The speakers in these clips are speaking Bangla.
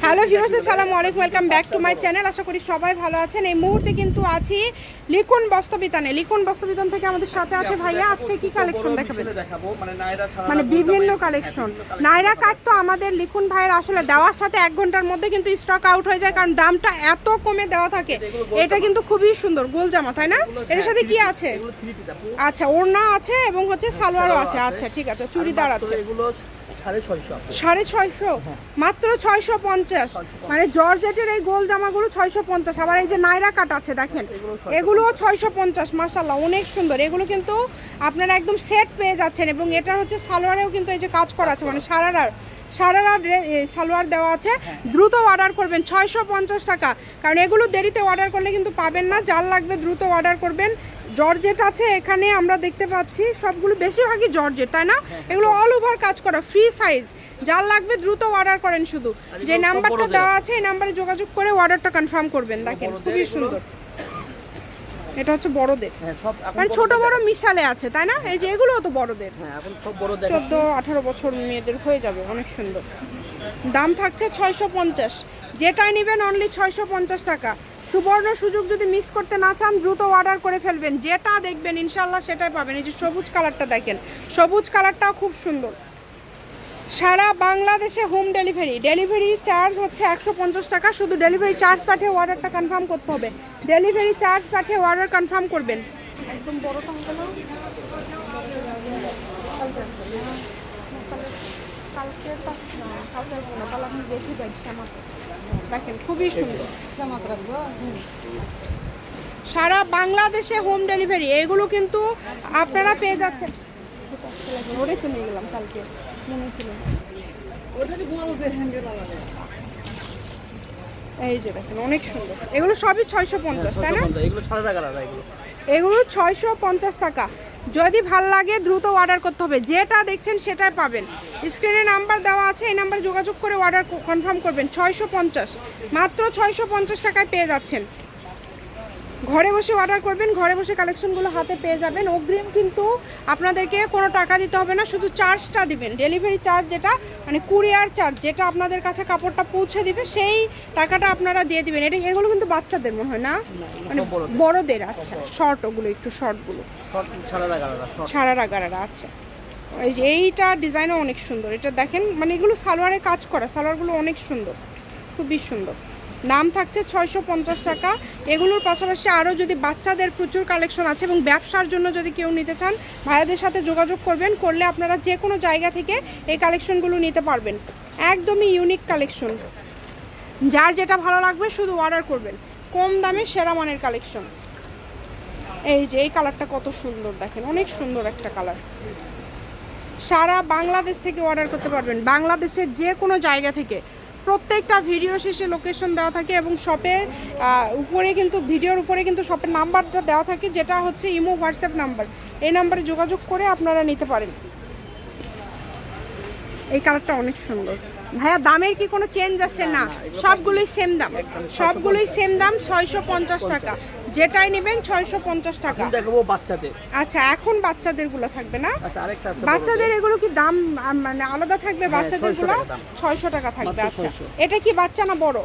হ্যালো ভিউয়ার্স আসসালামু আলাইকুম welcome back to my channel আশা করি সবাই ভালো আছেন। এই মুহূর্তে কিন্তু আছি লিখুন বস্ত্রবিতানে। লিখুন বস্ত্রবিতান থেকে আমাদের সাথে আছে ভাইয়া। আজকে কি কালেকশন দেখাবেন? মানে বিভিন্ন কালেকশন নাইরা কাট তো আমাদের লিখুন ভাইয়ের আসলে দেওয়ার সাথে এক ঘণ্টার মধ্যে কিন্তু স্টক আউট হয়ে যায়, কারণ দামটা এত কমে দেওয়া থাকে। এটা কিন্তু খুবই সুন্দর গোল জামা তাই না? এর সাথে কি আছে? আচ্ছা ওড়না আছে এবং হচ্ছে সালোয়ারও আছে। আচ্ছা ঠিক আছে, চুড়িদার আছে। সাড়ে ছয়শো ছয়শো? মাত্র ছয়শো পঞ্চাশ? মানে জর্জেটের এই গোল জামাগুলো ছয়শো পঞ্চাশ। আবার এই যে নাইরা কাট আছে দেখেন এগুলোও ছয়শো পঞ্চাশ মাসাল্লাহ অনেক সুন্দর। এগুলো কিন্তু আপনারা একদম সেট পেয়ে যাচ্ছেন এবং এটা হচ্ছে সালোয়ারেও কিন্তু এই যে কাজ করা আছে মানে সারারার সারারা সালোয়ার দেওয়া আছে। দ্রুত অর্ডার করবেন ছয়শো পঞ্চাশ টাকা। কারণ এগুলো দেরিতে অর্ডার করলে কিন্তু পাবেন না। যার লাগবে দ্রুত অর্ডার করবেন। জর্জেট আছে এখানে আমরা দেখতে পাচ্ছি। সবগুলো বেশিরভাগই জর্জেট তাই না? এগুলো অল ওভার কাজ করা ফ্রি সাইজ যার লাগবে দ্রুত অর্ডার করেন শুধু। যে নাম্বারটা দেওয়া আছে এই নাম্বারে যোগাযোগ করে অর্ডারটা কনফার্ম করবেন। দেখেন খুবই সুন্দর। এটা হচ্ছে বড়দের। হ্যাঁ সব মানে ছোট বড় মিশালে আছে তাই না? এই যে এগুলোও তো বড়দের। হ্যাঁ চোদ্দ আঠারো বছর মেয়েদের হয়ে যাবে অনেক সুন্দর। দাম থাকছে ছয়শো পঞ্চাশ। যেটাই নেবেন অনলি ছয়শো পঞ্চাশ টাকা। সুবর্ণ সুযোগ যদি মিস করতে না চান, দ্রুত অর্ডার করে ফেলবেন। যেটা দেখবেন ইনশাল্লাহ সেটাই পাবেন। এই যে সবুজ কালারটা দেখেন, সবুজ কালারটাও খুব সুন্দর। সারা বাংলাদেশে হোম ডেলিভারি ডেলিভারি চার্জ হচ্ছে একশো পঞ্চাশ টাকা। শুধু ডেলিভারি চার্জ পাঠিয়ে অর্ডারটা কনফার্ম করতে হবে। ডেলিভারি চার্জ পাঠিয়ে অর্ডার কনফার্ম করবেন। একদম বড়টা কালকে আসব না তাহলে আপনি দেখে যাই শ্যামা দেখেন খুবই সুন্দর। সারা বাংলাদেশে হোম ডেলিভারি এগুলো কিন্তু আপনারা পেয়ে যাচ্ছেন। ওরে তো নিয়ে গেলাম কালকে মনে ছিল। এই যে দেখেন অনেক সুন্দর। এগুলো সবই ছয়শো পঞ্চাশ তাই না? 650, এগুলো সাড়ে টাকা এগুলো। এগুলো ছয়শো পঞ্চাশ টাকা। যদি ভালো লাগে, দ্রুত অর্ডার করতে হবে। যেটা দেখছেন সেটাই পাবেন। স্ক্রিনে নাম্বার দেওয়া আছে, এই নাম্বারে যোগাযোগ করে অর্ডার কনফার্ম করবেন। ছয়শো পঞ্চাশ। মাত্র ছয়শো পঞ্চাশ টাকায় পেয়ে যাচ্ছেন। ঘরে বসে অর্ডার করবেন ঘরে বসে কালেকশনগুলো হাতে পেয়ে যাবেন। অগ্রিম কিন্তু আপনাদেরকে কোনো টাকা দিতে হবে না শুধু চার্জটা দিবেন। ডেলিভারি চার্জ যেটা মানে কুরিয়ার চার্জ যেটা আপনাদের কাছে কাপড়টা পৌঁছে দিবে সেই টাকাটা আপনারা দিয়ে দিবেন। এটা এগুলো কিন্তু বাচ্চাদের মনে হয় না? মানে বড়দের। আচ্ছা শর্ট ওগুলো একটু শর্টগুলো সব সাড়ে টাকা সব সারারা গারারা আচ্ছা। এই যে এইটা ডিজাইনও অনেক সুন্দর। এটা দেখেন মানে এগুলো সালোয়ারে কাজ করা সালোয়ারগুলো অনেক সুন্দর খুবই সুন্দর। দাম থাকছে ছয়শো পঞ্চাশ টাকা। এগুলোর পাশাপাশি আরও যদি বাচ্চাদের প্রচুর কালেকশন আছে এবং ব্যবসার জন্য যদি কেউ নিতে চান, ভাইয়াদের সাথে যোগাযোগ করবেন, করলে আপনারা যে কোনো জায়গা থেকে এই কালেকশনগুলো নিতে পারবেন। একদমই ইউনিক কালেকশন যার যেটা ভালো লাগবে শুধু অর্ডার করবেন। কম দামে সেরা মানের কালেকশন এই যে, এই কালারটা কত সুন্দর দেখেন, অনেক সুন্দর একটা কালার সারা বাংলাদেশ থেকে অর্ডার করতে পারবেন। বাংলাদেশের যে কোনো জায়গা থেকে প্রত্যেকটা ভিডিও শেষে লোকেশন দেওয়া থাকে এবং শপের উপরে কিন্তু, ভিডিওর উপরে কিন্তু শপের নাম্বারটা দেওয়া থাকে, যেটা হচ্ছে ইমো, হোয়াটসঅ্যাপ নাম্বার এই নাম্বারে যোগাযোগ করে আপনারা নিতে পারেন। এই কালারটা অনেক সুন্দর। ভাইয়া দামের কি কোনো চেঞ্জ আছে? না সবগুলোই সেম দাম। সবগুলোই সেম দাম ছয়শো পঞ্চাশ টাকা। যেটাই নেবেন ছয়শো পঞ্চাশ টাকা। দেখাবো বাচ্চাদের। আচ্ছা এখন বাচ্চাদেরগুলো থাকবে না? আচ্ছা বাচ্চাদের এগুলো কি দাম মানে আলাদা থাকবে? হ্যাঁ, বাচ্চাদেরগুলো ছয়শো টাকা থাকবে আচ্ছা। এটা কি বাচ্চা না বড়?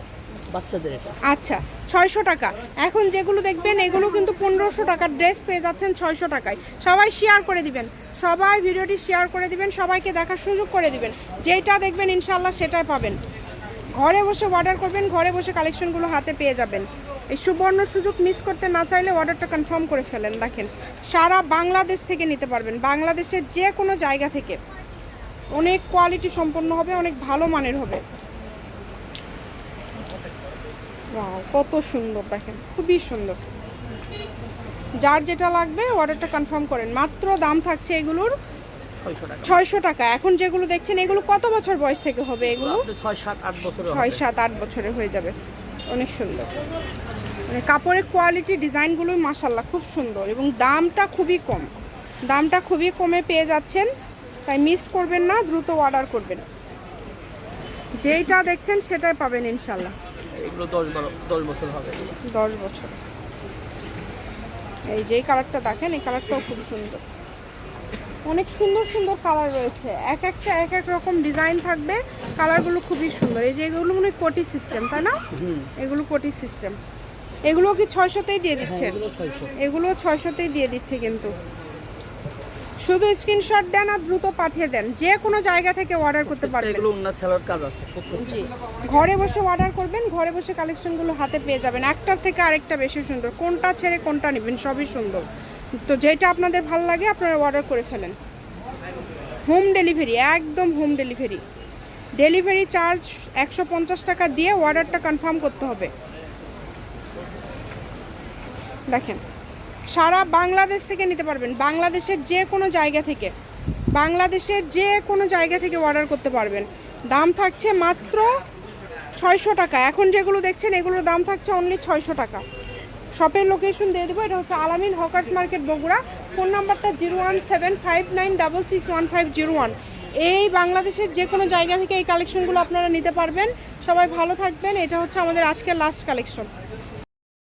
বাচ্চাদের আচ্ছা ছয়শো টাকা। এখন যেগুলো দেখবেন এগুলো কিন্তু পনেরোশো টাকার ড্রেস পেয়ে যাচ্ছেন ছয়শো টাকায়। সবাই শেয়ার করে দিবেন। সবাই ভিডিওটি শেয়ার করে দিবেন, সবাইকে দেখার সুযোগ করে দিবেন। যেটা দেখবেন ইনশাল্লাহ সেটাই পাবেন। ঘরে বসে অর্ডার করবেন, ঘরে বসে কালেকশনগুলো হাতে পেয়ে যাবেন। এই সুবর্ণ সুযোগ মিস করতে না চাইলে অর্ডারটা কনফার্ম করে ফেলেন, দেখেন। সারা বাংলাদেশ থেকে নিতে পারবেন, বাংলাদেশের যে কোনো জায়গা থেকে। অনেক কোয়ালিটি সম্পন্ন হবে, অনেক ভালো মানের হবে। কত সুন্দর, দেখেন, খুবই সুন্দর। যার যেটা লাগবে অর্ডারটা কনফার্ম করেন। মাত্র দাম থাকছে এগুলোর ছয়শো টাকা। এখন যেগুলো দেখছেন এগুলো কত বছর বয়স থেকে হবে এগুলো? ছয় সাত আট বছর হয়ে যাবে। অনেক সুন্দর। মানে কাপড়ের কোয়ালিটি ডিজাইনগুলো মাসাল্লাহ খুব সুন্দর এবং দামটা খুবই কম। দামটা খুবই কমে পেয়ে যাচ্ছেন তাই মিস করবেন না দ্রুত অর্ডার করবেন। যেইটা দেখছেন সেটাই পাবেন ইনশাল্লাহ এগুলো দশ বারো দশ বছর হবে। দশ বছর। এই যে কালারটা দেখেন এই কালারটাও খুব সুন্দর। অনেক সুন্দর সুন্দর কালার রয়েছে। এক একটা এক এক রকম ডিজাইন থাকবে। কালারগুলো খুবই সুন্দর। এই যে এগুলো মনে কোটি সিস্টেম তাই না? এগুলো কোটি সিস্টেম এগুলো কি ছয়শোতেই দিয়ে দিচ্ছে দিচ্ছেন এগুলো ছয়শো। এগুলো ছয়শোতেই দিয়ে দিচ্ছে কিন্তু। শুধু স্ক্রিনশট দেন আর দ্রুত পাঠিয়ে দেন। যে কোনো জায়গা থেকে অর্ডার করতে পারবেন। এগুলো অন্য স্যালোর কাজ আছে জি। ঘরে বসে অর্ডার করবেন ঘরে বসে কালেকশনগুলো হাতে পেয়ে যাবেন। একটার থেকে আরেকটা বেশি সুন্দর। কোনটা ছেড়ে কোনটা নেবেন সবই সুন্দর। তো যেটা আপনাদের ভালো লাগে আপনারা অর্ডার করে ফেলেন। হোম ডেলিভারি একদম হোম ডেলিভারি ডেলিভারি চার্জ একশো পঞ্চাশ টাকা দিয়ে অর্ডারটা কনফার্ম করতে হবে। দেখেন। সারা বাংলাদেশ থেকে নিতে পারবেন। বাংলাদেশের যে কোনো জায়গা থেকে। বাংলাদেশের যে কোনো জায়গা থেকে অর্ডার করতে পারবেন। দাম থাকছে মাত্র ছয়শো টাকা। এখন যেগুলো দেখছেন, এগুলোর দাম থাকছে অনলি ছয়শো টাকা। শপের লোকেশন দিয়ে দেবো। এটা হচ্ছে Alamin hawkers market Bogura. Phone নাম্বারটা zero one seven five nine double six one five zero one. এই বাংলাদেশের যে কোনো জায়গা থেকে এই কালেকশনগুলো আপনারা নিতে পারবেন। সবাই ভালো থাকবেন। এটা হচ্ছে আমাদের আজকের লাস্ট কালেকশন